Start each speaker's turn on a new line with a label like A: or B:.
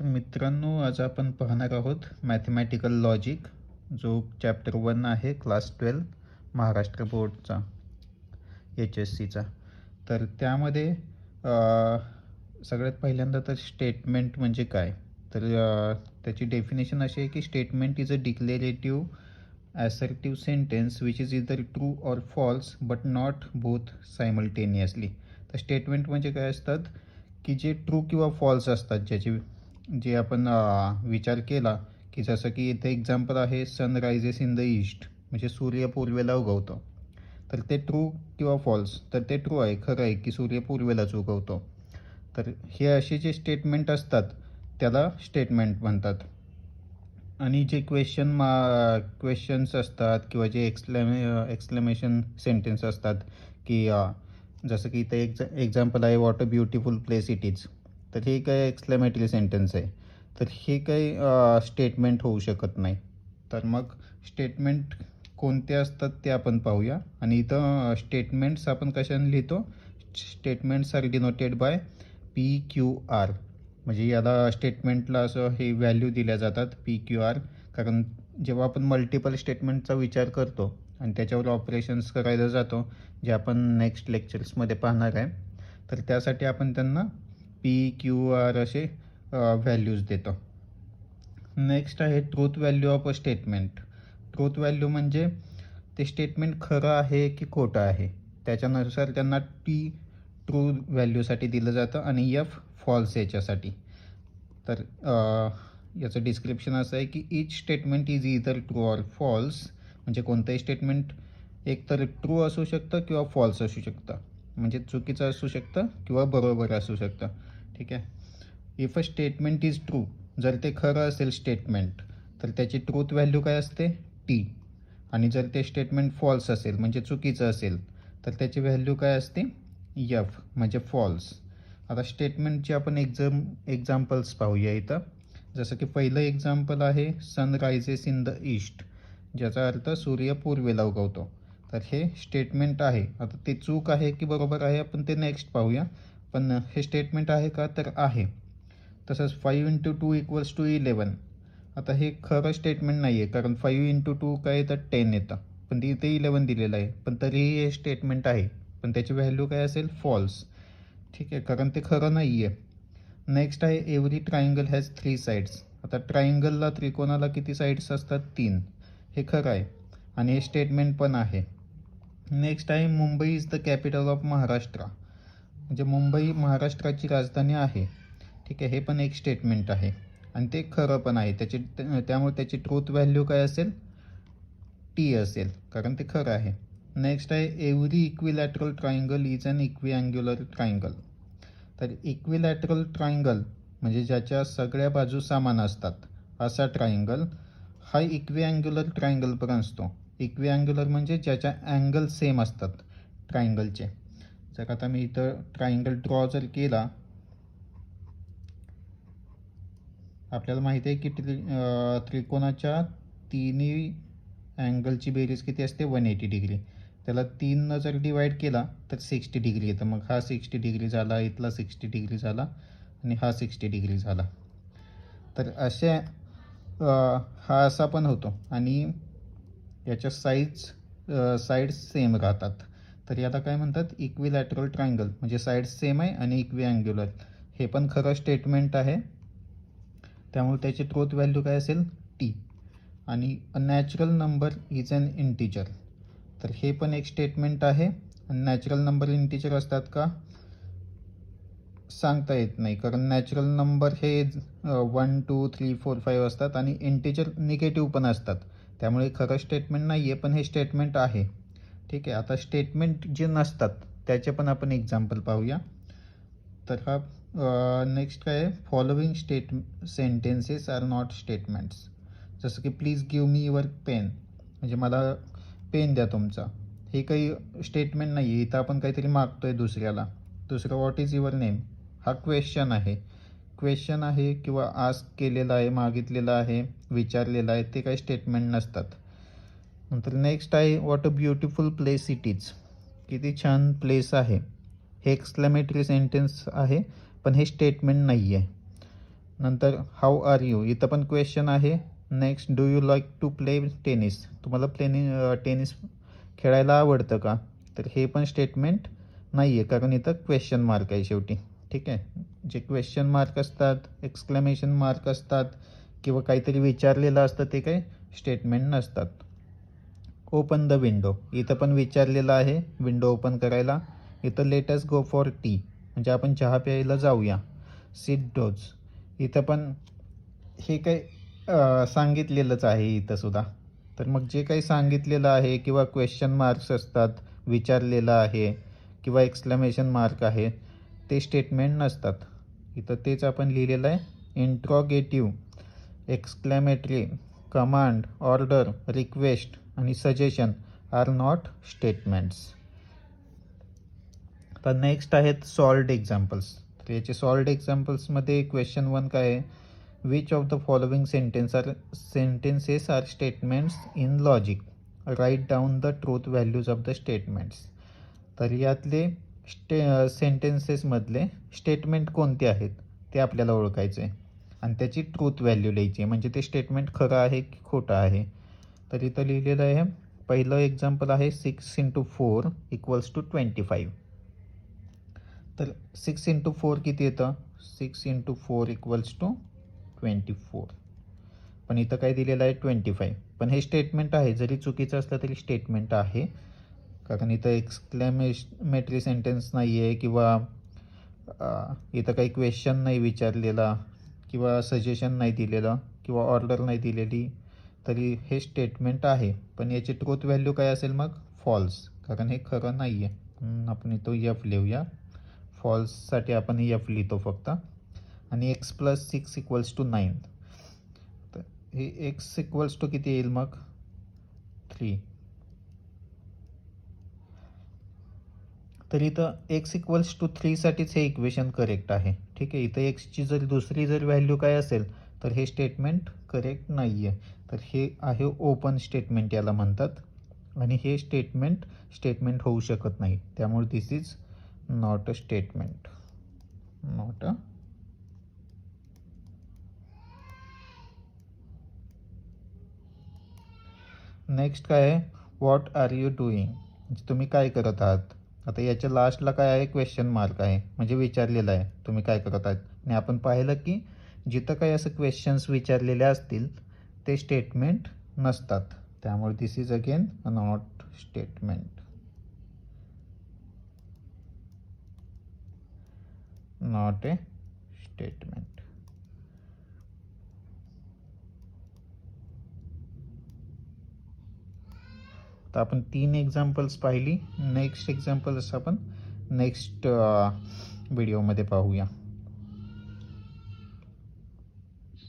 A: तर मित्रांनो आज आपण पाहणार आहोत मॅथमॅटिकल लॉजिक जो चॅप्टर वन आहे क्लास ट्वेल्व महाराष्ट्र बोर्डचा एच एस सीचा तर त्यामध्ये सगळ्यात पहिल्यांदा तर स्टेटमेंट म्हणजे काय? तर त्याची डेफिनेशन अशी आहे की statement is a declarative assertive sentence which is either true or false but not both simultaneously तर स्टेटमेंट म्हणजे काय असतात? की जे ट्रू किंवा फॉल्स असतात ज्याची जे आपण विचार केला की जसं की इथे एक्झाम्पल आहे सनरायझेस इन द ईस्ट म्हणजे सूर्य पूर्वेला उगवतो. तर ते ट्रू किंवा फॉल्स तर ते ट्रू आहे खरं आहे की सूर्य पूर्वेलाच उगवतो. तर हे असे जे स्टेटमेंट असतात त्याला स्टेटमेंट म्हणतात. आणि जे क्वेश्चन मा क्वेश्चन्स असतात किंवा जे एक्सप्लेमे एक्सप्लेमेशन सेंटेन्स असतात की जसं की इथे एक्झा एक्झाम्पल आहे what a beautiful place it is तर हे काय एक्सक्लेमेटरी सेंटेन्स आहे. तर हे काही स्टेटमेंट होऊ शकत नाही. तर मग स्टेटमेंट कोणते असतात ते आपण पाहूया. आणि इथं स्टेटमेंट्स आपण कशाने लिहितो? Statements are denoted by P Q R म्हणजे याला स्टेटमेंटला असं हे व्हॅल्यू दिल्या जातात पी क्यू आर कारण जेव्हा आपण मल्टिपल स्टेटमेंटचा विचार करतो आणि त्याच्यावर ऑपरेशन्स करायला जातो जे आपण नेक्स्ट लेक्चर्समध्ये पाहणार आहे तर त्यासाठी आपण त्यांना पी क्यू आर असे व्हॅल्यूज देतं. नेक्स्ट आहे truth value of a statement truth value म्हणजे ते स्टेटमेंट खरं आहे की खोटं आहे. त्याच्यानुसार त्यांना टी ट्रू व्हॅल्यूसाठी दिलं जातं आणि एफ फॉल्स याच्यासाठी. तर याचं डिस्क्रिप्शन असं आहे की each statement is either true or false म्हणजे कोणतंही स्टेटमेंट एक तर ट्रू असू शकतं किंवा फॉल्स असू शकतं. म्हणजे चुकीचं असू शकतं किंवा बरोबर असू शकतं. ठीक आहे? If a statement is true जर ते खरं असेल स्टेटमेंट तर त्याची ट्रूथ व्हॅल्यू काय असते? टी आणि जर ते स्टेटमेंट फॉल्स असेल म्हणजे चुकीचं असेल तर त्याची व्हॅल्यू काय असते? यफ म्हणजे फॉल्स आता स्टेटमेंटचे आपण एक्झाम एक्झाम्पल्स पाहूया इथं. जसं की पहिलं एक्झाम्पल आहे sun rises in the east ज्याचा अर्थ सूर्य पूर्वेला उगवतो. तर हे स्टेटमेंट आहे. आता ते चूक आहे की बरोबर आहे? आपण ते नेक्स्ट पाहूया. पण हे स्टेटमेंट आहे का? तर आहे. तसंच five into two equals to eleven आता हे खरं स्टेटमेंट नाही आहे कारण फाईव्ह इंटू टू काय येतं? टेन येतं. पण तिथे इथे इलेवन दिलेलं आहे. पण तरीही हे स्टेटमेंट आहे. पण त्याची व्हॅल्यू काय असेल? फॉल्स ठीक आहे कारण ते खरं नाही आहे नेक्स्ट आहे every triangle has three sides आता ट्रायंगलला त्रिकोणाला किती साईड्स असतात? तीन. हे खरं आहे. आणि हे स्टेटमेंट पण आहे. नेक्स्ट आहे Mumbai is the capital of Maharashtra म्हणजे मुंबई महाराष्ट्राची राजधानी आहे. ठीक आहे हे पण एक स्टेटमेंट आहे. आणि ते खरं पण आहे. त्याची त्यामुळे त्याची ट्रूथ व्हॅल्यू काय असेल? टी असेल. कारण ते खरं आहे. नेक्स्ट आहे every equilateral triangle is an equiangular triangle तर इक्विलॅटरल ट्रायंगल म्हणजे ज्याच्या सगळ्या बाजू समान असतात. असा ट्रायंगल हा इक्विअँग्युलर ट्रायंगल पण असतो. इक्विअँग्युलर म्हणजे ज्याच्या अँगल सेम असतात ट्रायंगलचे जर आता मी इथं ट्रायंगल ड्रॉ जर केला आपल्याला माहिती आहे की त्रि त्रिकोणाच्या तिन्ही अँगलची बेरीज किती असते? वन एटी डिग्री त्याला तीननं जर डिवाईड केला तर सिक्स्टी डिग्री येतं. मग हा सिक्स्टी डिग्री झाला इथला सिक्स्टी डिग्री झाला आणि हा सिक्स्टी डिग्री झाला. तर असे हा असा पण होतो. आणि याच्या साईज साईड सेम राहतात. तर याला काय म्हणतात? इक्विलॅटरल ट्रायंगल म्हणजे साईड सेम आहे आणि इक्वी अँग्युलर हे पण खरं स्टेटमेंट आहे. त्यामुळे त्याची ट्रोथ व्हॅल्यू काय असेल? टी आणि a natural number is an integer तर हे पण एक स्टेटमेंट आहे. नॅचरल नंबर इंटीजर असतात का? सांगता येत नाही कारण नॅचरल नंबर हे one two three four five असतात आणि इंटीजर निगेटिव्ह पण असतात. त्यामुळे खरं स्टेटमेंट नाही आहे पण हे स्टेटमेंट आहे. ठीक आहे. आता स्टेटमेंट जे नसतात त्याचे पण आपण एक्झाम्पल पाहूया. तर हा नेक्स्ट काय आहे? Following state sentences are not statements जसं की please give me your pen म्हणजे मला पेन द्या तुमचा. हे काही स्टेटमेंट नाही आहे इथं आपण काहीतरी मागतो आहे दुसऱ्याला. दुसरं व्हॉट इज युअर नेम हा क्वेश्चन आहे. क्वेश्चन आहे किंवा आस्क केलेला आहे मागितलेला आहे विचारलेला आहे ते काही स्टेटमेंट नसतात. नंतर नेक्स्ट आहे what a beautiful place it is किती छान प्लेस आहे. हे एक्सक्लेमेटरी सेंटेन्स आहे पण हे स्टेटमेंट नाही आहे नंतर हाऊ आर यू इथं पण क्वेश्चन आहे. Next do you like to play tennis तुम्हाला प्लेनि टेनिस खेळायला आवडतं का? तर हे पण स्टेटमेंट नाही आहे कारण इथं क्वेश्चन मार्क आहे शेवटी. ठीक आहे? जे क्वेश्चन मार्क असतात एक्सक्लेमेशन मार्क असतात किंवा काहीतरी विचारलेलं असतं ते काही स्टेटमेंट नसतात. ओपन द विंडो इथं पण विचारलेलं आहे विंडो ओपन करायला. इथं लेटस गो फॉर टी म्हणजे आपण चहा प्यायला जाऊया. सीट डोज इथं पण हे काही सांगितलेलंच आहे इथं सुद्धा. तर मग जे काही सांगितलेलं आहे किंवा क्वेश्चन मार्क्स असतात विचारलेलं आहे किंवा एक्सक्लमेशन मार्क आहे ते स्टेटमेंट नसतात. इथं तेच आपण लिहिलेलं आहे. Interrogative exclamatory command order request आणि सजेशन आर नॉट स्टेटमेंट्स तर नेक्स्ट आहेत सॉल्ड एक्झाम्पल्स तर याचे सॉल्ड एक्झाम्पल्समध्ये क्वेश्चन वन काय आहे? Which of the following sentence are sentences are statements in logic write down the truth values of the statements तर यातले स्टे सेंटेन्सेसमधले स्टेटमेंट कोणते आहेत? ते आपल्याला ओळखायचे आहे. आणि त्याची ट्रूथ व्हॅल्यू लिहायची आहे. म्हणजे ते स्टेटमेंट खरं आहे की खोटं आहे? तर इथं लिहिलेलं आहे पहिलं एक्झाम्पल आहे six into four equals to twenty five तर सिक्स इंटू फोर किती येतं? Six into four equals to twenty four पण इथं काय दिलेलं आहे? ट्वेंटी फाईव्ह पण हे स्टेटमेंट आहे जरी चुकीचं असलं तरी स्टेटमेंट आहे. कारण इथं एक्सक्लेमेटरी सेंटेन्स नाही आहे किंवा इथं काही क्वेश्चन नाही विचारलेला किंवा सजेशन नाही दिलेलं किंवा ऑर्डर नाही दिलेली. तरी हे स्टेटमेंट आहे. पण याची ट्रूथ व्हॅल्यू काय असेल मग? फॉल्स कारण हे खरं नाही आहे म्हणून आपण तो यफ लिहूया. फॉल्ससाठी आपण यफ लिहितो फक्त. आणि X plus six equals to nine तर हे एक्स इक्वल्स टू किती येईल मग? थ्री तर इथं एक्स इक्वल्स टू थ्रीसाठीच हे इक्वेशन करेक्ट आहे. ठीक आहे? इथं एक्सची जर दुसरी जर व्हॅल्यू काय असेल तर हे स्टेटमेंट करेक्ट नाही आहे तर हे आहे ओपन स्टेटमेंट याला म्हणतात. आणि हे स्टेटमेंट स्टेटमेंट होऊ शकत नाही. त्यामुळे this is not a statement not a next काय आहे? वॉट आर यू डुईंग म्हणजे तुम्ही काय करत आहात? आता याच्या लास्टला काय आहे? क्वेश्चन मार्क आहे. म्हणजे विचारलेलं आहे. तुम्ही काय करत आहात? आणि आपण पाहिलं की जिथं काही असं क्वेश्चन्स विचारलेले असतील ते स्टेटमेंट नसतात. त्यामुळे this is again a not statement not a statement तर आपण तीन एक्झाम्पल्स पाहिली. नेक्स्ट एक्झाम्पल्स आपण नेक्स्ट व्हिडिओमध्ये uh, पाहूया.